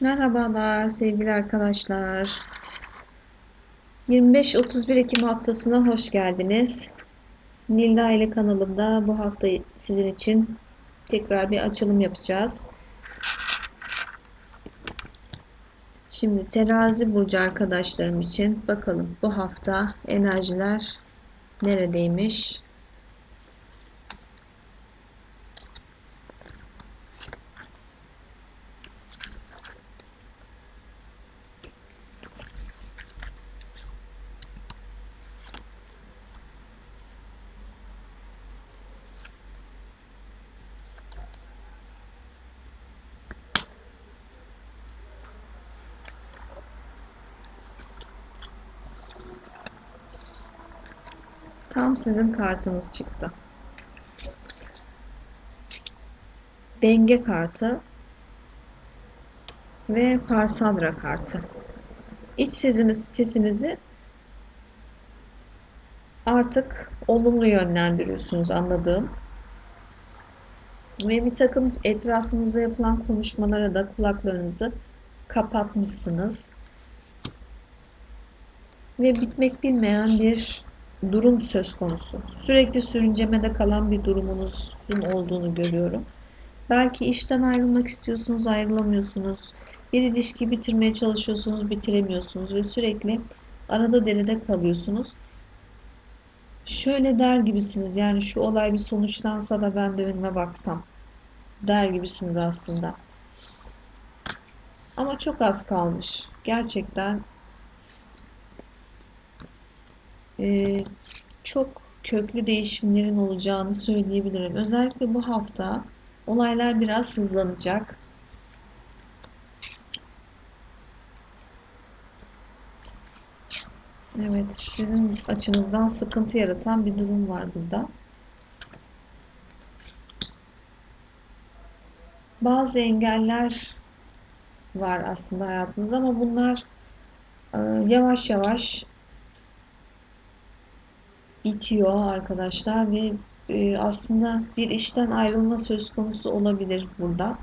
Merhabalar sevgili arkadaşlar. 25-31 Ekim haftasına hoş geldiniz. Nilda ile kanalımda bu hafta sizin için tekrar bir açılım yapacağız. Şimdi terazi burcu arkadaşlarım için bakalım bu hafta enerjiler neredeymiş? Tam sizin kartınız çıktı. Denge kartı ve Parsadra kartı. İç sesiniz, sesinizi artık olumlu yönlendiriyorsunuz anladığım. Ve bir takım etrafınızda yapılan konuşmalara da kulaklarınızı kapatmışsınız. Ve bitmek bilmeyen bir durum söz konusu. Sürekli sürüncemede kalan bir durumunuzun olduğunu görüyorum. Belki işten ayrılmak istiyorsunuz, ayrılamıyorsunuz. Bir ilişki bitirmeye çalışıyorsunuz, bitiremiyorsunuz ve sürekli arada deride kalıyorsunuz. Şöyle der gibisiniz yani şu olay bir sonuçlansa da ben de önüme baksam der gibisiniz aslında. Ama çok az kalmış. Gerçekten e, çok köklü değişimlerin olacağını söyleyebilirim. Özellikle bu hafta olaylar biraz hızlanacak. Evet, sizin açınızdan sıkıntı yaratan bir durum var burada. Bazı engeller var aslında hayatınızda ama bunlar e, yavaş yavaş bitiyor arkadaşlar ve e, aslında bir işten ayrılma söz konusu olabilir burada.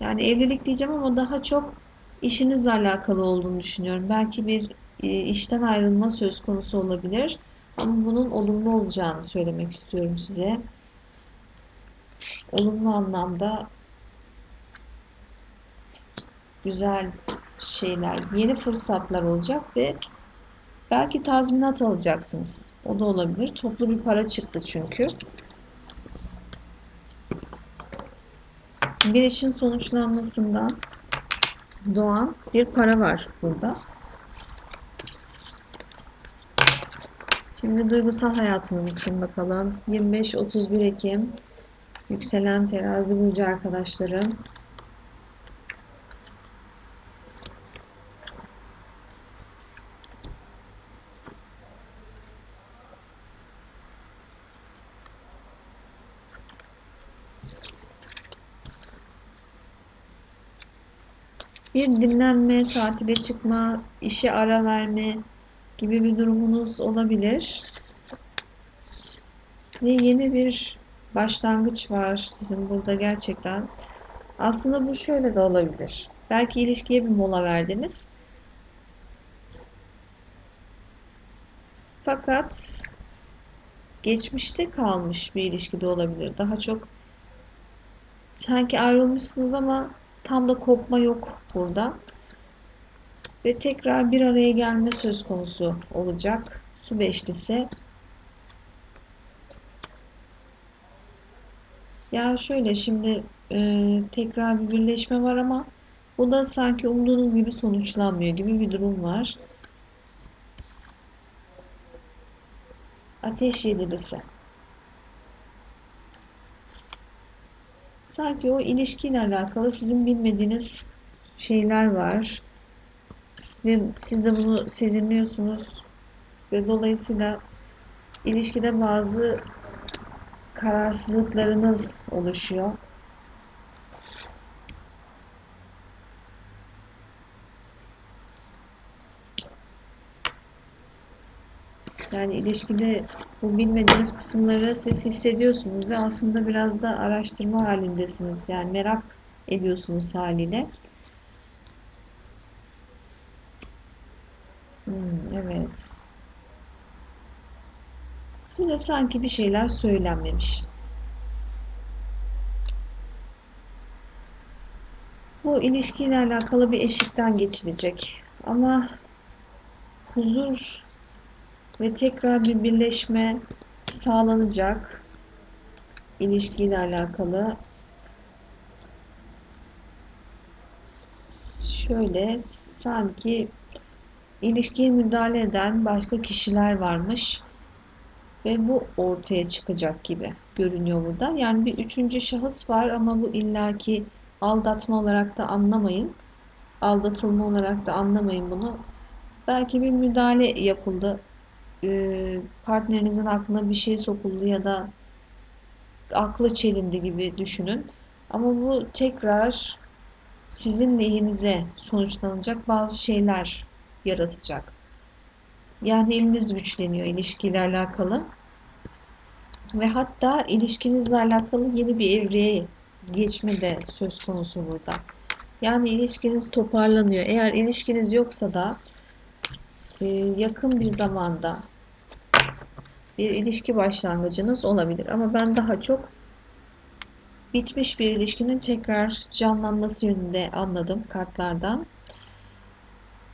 Yani evlilik diyeceğim ama daha çok işinizle alakalı olduğunu düşünüyorum. Belki bir e, işten ayrılma söz konusu olabilir. Ama bunun olumlu olacağını söylemek istiyorum size. Olumlu anlamda güzel şeyler, yeni fırsatlar olacak ve belki tazminat alacaksınız. O da olabilir. Toplu bir para çıktı çünkü. Bir işin sonuçlanmasında doğan bir para var burada. Şimdi duygusal hayatınız için bakalım. 25-31 Ekim yükselen terazi burcu arkadaşlarım. Bir dinlenme, tatile çıkma, işe ara verme gibi bir durumunuz olabilir. Ve yeni bir başlangıç var sizin burada gerçekten. Aslında bu şöyle de olabilir. Belki ilişkiye bir mola verdiniz. Fakat geçmişte kalmış bir ilişki de olabilir. Daha çok sanki ayrılmışsınız ama tam da kopma yok burada. Ve tekrar bir araya gelme söz konusu olacak. Su beşlisi. Ya şöyle şimdi e, tekrar bir birleşme var ama bu da sanki umduğunuz gibi sonuçlanmıyor gibi bir durum var. Ateş yedilisi. Sanki o ilişkiyle alakalı sizin bilmediğiniz şeyler var. Ve siz de bunu sezinliyorsunuz. Ve dolayısıyla ilişkide bazı kararsızlıklarınız oluşuyor. Yani ilişkide bu bilmediğiniz kısımları siz hissediyorsunuz ve aslında biraz da araştırma halindesiniz. Yani merak ediyorsunuz haliyle. Hmm, evet. Size sanki bir şeyler söylenmemiş. Bu ilişkiyle alakalı bir eşikten geçilecek. Ama huzur ve tekrar bir birleşme sağlanacak ilişkiyle alakalı. Şöyle sanki ilişkiye müdahale eden başka kişiler varmış ve bu ortaya çıkacak gibi görünüyor burada. Yani bir üçüncü şahıs var ama bu illaki aldatma olarak da anlamayın. Aldatılma olarak da anlamayın bunu. Belki bir müdahale yapıldı. Ee, partnerinizin aklına bir şey sokuldu ya da aklı çelindi gibi düşünün. Ama bu tekrar sizin lehinize sonuçlanacak bazı şeyler yaratacak. Yani eliniz güçleniyor ilişkiyle alakalı. Ve hatta ilişkinizle alakalı yeni bir evreye geçme de söz konusu burada. Yani ilişkiniz toparlanıyor. Eğer ilişkiniz yoksa da e, yakın bir zamanda bir ilişki başlangıcınız olabilir. Ama ben daha çok bitmiş bir ilişkinin tekrar canlanması yönünde anladım kartlardan.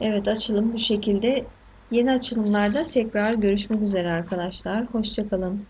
Evet açılım bu şekilde. Yeni açılımlarda tekrar görüşmek üzere arkadaşlar. Hoşçakalın.